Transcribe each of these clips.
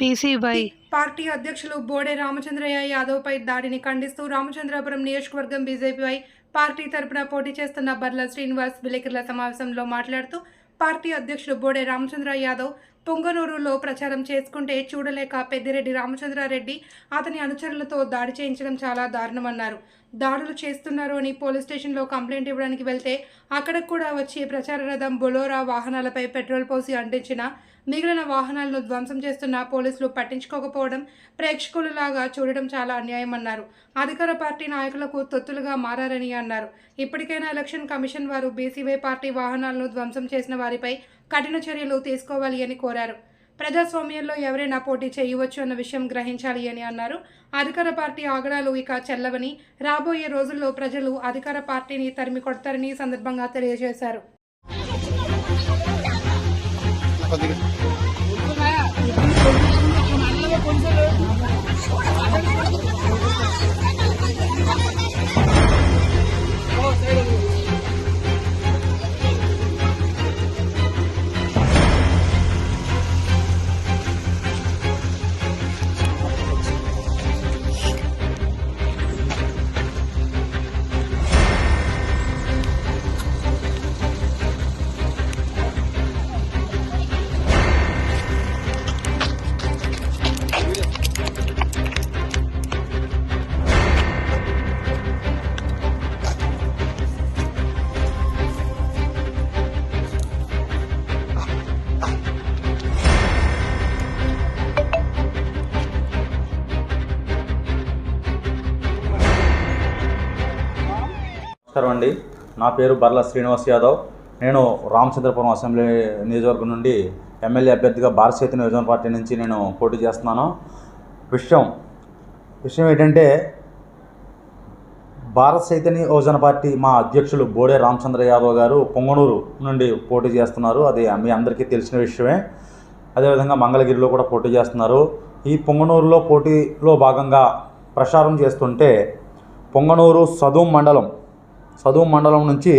పీసీవై. Party అధ్యక్షులు బోడే రామచంద్రయ్య యాదవ్పై దాడిని ఖండిస్తూ రామచంద్రాపురం నియోజకవర్గం బీజేపీపై పార్టీ తరపున పోటీ చేస్తున్న బర్ల శ్రీనివాస్ విలేకరుల సమావేశంలో మాట్లాడుతూ పార్టీ అధ్యక్షుడు బోడే రామచంద్ర యాదవ్ పొంగనూరులో ప్రచారం చేసుకుంటే చూడలేక పెద్దిరెడ్డి రామచంద్రారెడ్డి అతని అనుచరులతో దాడి చేయించడం చాలా దారుణమన్నారు. దాడులు చేస్తున్నారు అని పోలీస్ స్టేషన్లో కంప్లైంట్ ఇవ్వడానికి వెళ్తే అక్కడికి కూడా వచ్చి ప్రచార రథం బొలోరా వాహనాలపై పెట్రోల్ పోసి అంటించిన మిగిలిన వాహనాలను ధ్వంసం చేస్తున్న పోలీసులు పట్టించుకోకపోవడం ప్రేక్షకులలాగా చూడడం చాలా అన్యాయమన్నారు. అధికార పార్టీ నాయకులకు తొత్తులుగా మారారని అన్నారు. ఇప్పటికైనా ఎలక్షన్ కమిషన్ వారు బీసీవై పార్టీ వాహనాలను ధ్వంసం చేసిన వారిపై కఠిన చర్యలు తీసుకోవాలి అని కోరారు. ప్రజాస్వామ్యంలో ఎవరైనా పోటీ చేయవచ్చు అన్న విషయం గ్రహించాలి అని అన్నారు. అధికార పార్టీ ఆగడాలు ఇక చెల్లవని రాబోయే రోజుల్లో ప్రజలు అధికార పార్టీని తరిమి కొడతారని సందర్భంగా తెలియజేశారు. నమస్కారం అండి. నా పేరు బర్ల శ్రీనివాస్ యాదవ్. నేను రామచంద్రపురం అసెంబ్లీ నియోజకవర్గం నుండి ఎమ్మెల్యే అభ్యర్థిగా భారత చైతన్య యోజన పార్టీ నుంచి నేను పోటీ చేస్తున్నాను. విషయం విషయం ఏంటంటే భారత చైతన్య యోజన పార్టీ మా అధ్యక్షులు బోడే రామచంద్ర యాదవ్ గారు పొంగనూరు నుండి పోటీ చేస్తున్నారు. అది మీ అందరికీ తెలిసిన విషయమే. అదేవిధంగా మంగళగిరిలో కూడా పోటీ చేస్తున్నారు. ఈ పొంగనూరులో పోటీలో భాగంగా ప్రచారం చేస్తుంటే పొంగనూరు సదుం మండలం చదువు మండలం నుంచి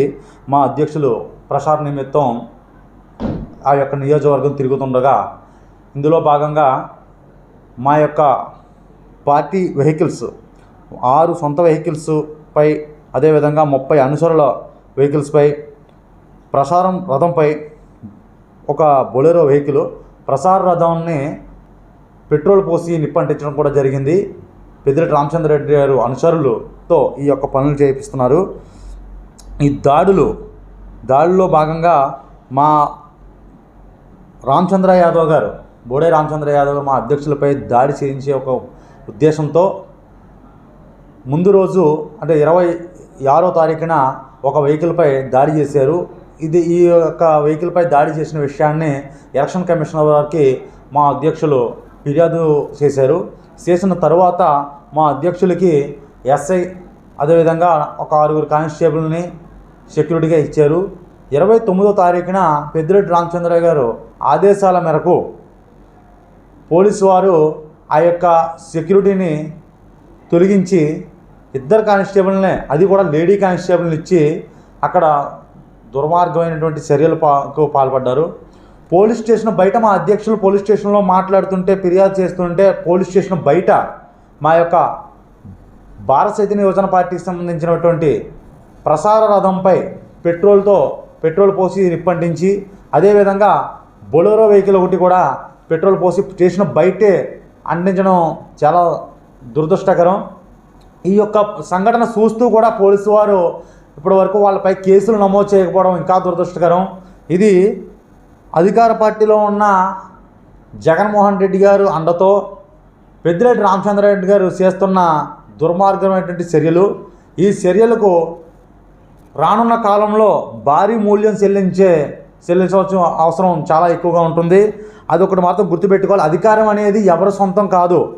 మా అధ్యక్షులు ప్రసార నిమిత్తం ఆ యొక్క నియోజకవర్గం తిరుగుతుండగా ఇందులో భాగంగా మా యొక్క పార్టీ వెహికల్స్ ఆరు సొంత వెహికల్స్ పై అదేవిధంగా ముప్పై అనుసరుల వెహికల్స్పై ప్రసారం రథంపై ఒక బొలెరో వెహికల్ ప్రసార రథాన్ని పెట్రోల్ పోసి నిప్పంటించడం కూడా జరిగింది. పెద్దిరెడ్డి రామచంద్రరెడ్డి గారు అనుసరులతో ఈ యొక్క పనులు చేయిస్తున్నారు. ఈ దాడులు దాడుల్లో భాగంగా మా రామచంద్ర యాదవ్ గారు బోడే రామచంద్ర యాదవ్ గారు మా అధ్యక్షులపై దాడి చేయించే ఒక ఉద్దేశంతో ముందు రోజు అంటే ఇరవై ఆరో తారీఖున ఒక వెహికల్పై దాడి చేశారు. ఇది ఈ యొక్క వెహికల్పై దాడి చేసిన విషయాన్ని ఎలక్షన్ కమిషనర్ వారికి మా అధ్యక్షులు ఫిర్యాదు చేశారు. చేసిన తర్వాత మా అధ్యక్షులకి ఎస్ఐ అదేవిధంగా ఒక ఆరుగురు కానిస్టేబుల్ని సెక్యూరిటీగా ఇచ్చారు. ఇరవై తొమ్మిదో తారీఖున పెద్దిరెడ్డి రామచంద్ర గారు ఆదేశాల మేరకు పోలీసు వారు ఆ యొక్క సెక్యూరిటీని తొలగించి ఇద్దరు కానిస్టేబుల్నే అది కూడా లేడీ కానిస్టేబుల్ని ఇచ్చి అక్కడ దుర్మార్గమైనటువంటి చర్యలు పాకు పాల్పడ్డారు. పోలీస్ స్టేషన్ బయట మా అధ్యక్షులు పోలీస్ స్టేషన్లో మాట్లాడుతుంటే ఫిర్యాదు చేస్తుంటే పోలీస్ స్టేషన్ బయట మా యొక్క భారత చైతన్య పార్టీకి సంబంధించినటువంటి ప్రసార రథంపై పెట్రోల్తో పెట్రోల్ పోసి నిప్పంటించి అదేవిధంగా బొలెరో వెహికల్ ఒకటి కూడా పెట్రోల్ పోసి స్టేషన్ బయటే అంటించడం చాలా దురదృష్టకరం. ఈ యొక్క సంఘటన చూస్తూ కూడా పోలీసు వారు ఇప్పటి వరకు వాళ్ళపై కేసులు నమోదు చేయకపోవడం ఇంకా దురదృష్టకరం. ఇది అధికార పార్టీలో ఉన్న జగన్మోహన్ రెడ్డి గారు అండతో పెద్దిరెడ్డి రామచంద్రారెడ్డి గారు చేస్తున్న దుర్మార్గమైనటువంటి చర్యలు. ఈ చర్యలకు రానున్న కాలంలో భారీ మూల్యం చెల్లించే చెల్లించవలసిన అవసరం చాలా ఎక్కువగా ఉంటుంది. అది ఒకటి మాత్రం గుర్తుపెట్టుకోవాలి. అధికారం అనేది ఎవరి సొంతం కాదు.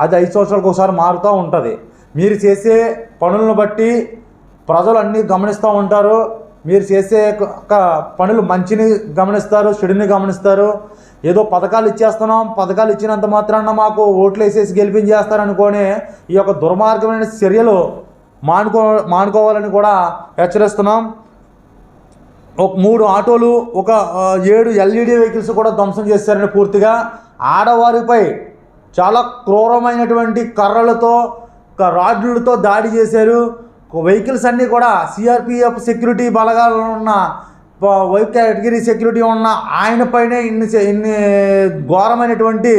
అది ఐదు సంవత్సరాలకు ఒకసారి మారుతూ ఉంటుంది. మీరు చేసే పనులను బట్టి ప్రజలు అన్నీ గమనిస్తూ ఉంటారు. మీరు చేసే ఒక పనులు మంచిని గమనిస్తారు చెడుని గమనిస్తారు. ఏదో పథకాలు ఇచ్చేస్తున్నాం. పథకాలు ఇచ్చినంత మాత్రాన మాకు ఓట్లు వేసేసి గెలిపించేస్తారనుకొని ఈ యొక్క దుర్మార్గమైన చర్యలు మానుకో మానుకోవాలని కూడా హెచ్చరిస్తున్నాం. ఒక మూడు ఆటోలు ఒక ఏడు ఎల్ఈడి వెహికల్స్ కూడా ధ్వంసం చేశారని పూర్తిగా ఆడవారిపై చాలా క్రూరమైనటువంటి కర్రలతో రాడ్లతో దాడి చేశారు. వెహికల్స్ అన్నీ కూడా సిఆర్పిఎఫ్ సెక్యూరిటీ బలగాలు ఉన్న ప- వైఫ్ కేటగిరీ సెక్యూరిటీ ఉన్న ఆయనపైనే ఇన్ని ఇన్ని ఘోరమైనటువంటి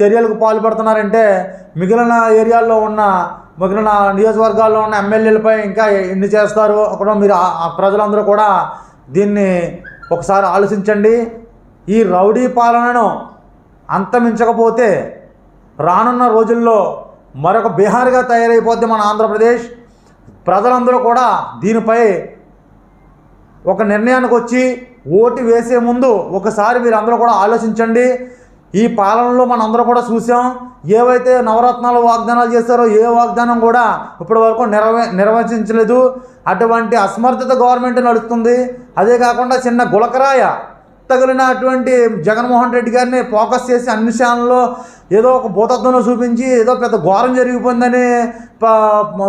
చర్యలకు పాల్పడుతున్నారంటే మిగిలిన ఏరియాల్లో ఉన్న మిగిలిన నియోజకవర్గాల్లో ఉన్న ఎమ్మెల్యేలపై ఇంకా ఎన్ని చేస్తారు అక్కడ మీరు ఆ ప్రజలందరూ కూడా దీన్ని ఒకసారి ఆలోచించండి. ఈ రౌడీ పాలనను అంతమించకపోతే రానున్న రోజుల్లో మరొక బీహార్గా తయారైపోద్ది మన ఆంధ్రప్రదేశ్. ప్రజలందరూ కూడా దీనిపై ఒక నిర్ణయానికి వచ్చి ఓటు వేసే ముందు ఒకసారి మీరు అందరూ కూడా ఆలోచించండి. ఈ పాలనలో మనందరూ కూడా చూసాం. ఏవైతే నవరత్నాలు వాగ్దానాలు చేస్తారో ఏ వాగ్దానం కూడా ఇప్పటి వరకు నిర్వ నిర్వచించలేదు అటువంటి అసమర్థత గవర్నమెంట్ నడుస్తుంది. అదే కాకుండా చిన్న గులకరాయ తగిలినటువంటి జగన్మోహన్ రెడ్డి గారిని ఫోకస్ చేసి అన్ని ఛానల్లో ఏదో ఒక భూతత్వంలో చూపించి ఏదో పెద్ద ఘోరం జరిగిపోయిందని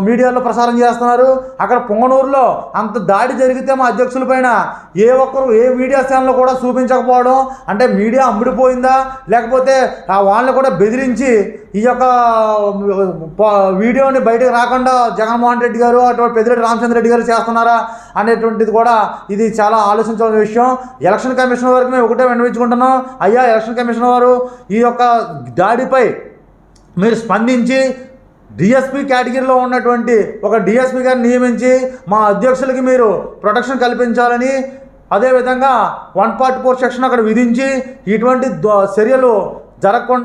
మీడియాలో ప్రసారం చేస్తున్నారు. అక్కడ పొంగనూరులో అంత దాడి జరిగితే మా అధ్యక్షుల పైన ఏ ఒక్కరు ఏ మీడియా ఛానల్ కూడా చూపించకపోవడం అంటే మీడియా అమ్ముడిపోయిందా? లేకపోతే ఆ వాళ్ళని కూడా బెదిరించి ఈ యొక్క ప- వీడియోని బయటకు రాకుండా జగన్మోహన్ రెడ్డి గారు అటువంటి పెద్దిరెడ్డి రామచంద్ర రెడ్డి గారు చేస్తున్నారా అనేటువంటిది కూడా ఇది చాలా ఆలోచించాల్సిన విషయం. ఎలక్షన్ కమిషన్ వరకు మేము ఒకటే విన్నవించుకుంటున్నాం. అయ్యా ఎలక్షన్ కమిషన్ వారు ఈ యొక్క దాడిపై మీరు స్పందించి డిఎస్పి కేటగిరీలో ఉన్నటువంటి ఒక డిఎస్పి గారిని నియమించి మా అధ్యక్షులకి మీరు ప్రొటెక్షన్ కల్పించాలని అదేవిధంగా వన్ ఫార్టీ ఫోర్ సెక్షన్ అక్కడ విధించి ఇటువంటి ద- చర్యలు జరగకుండా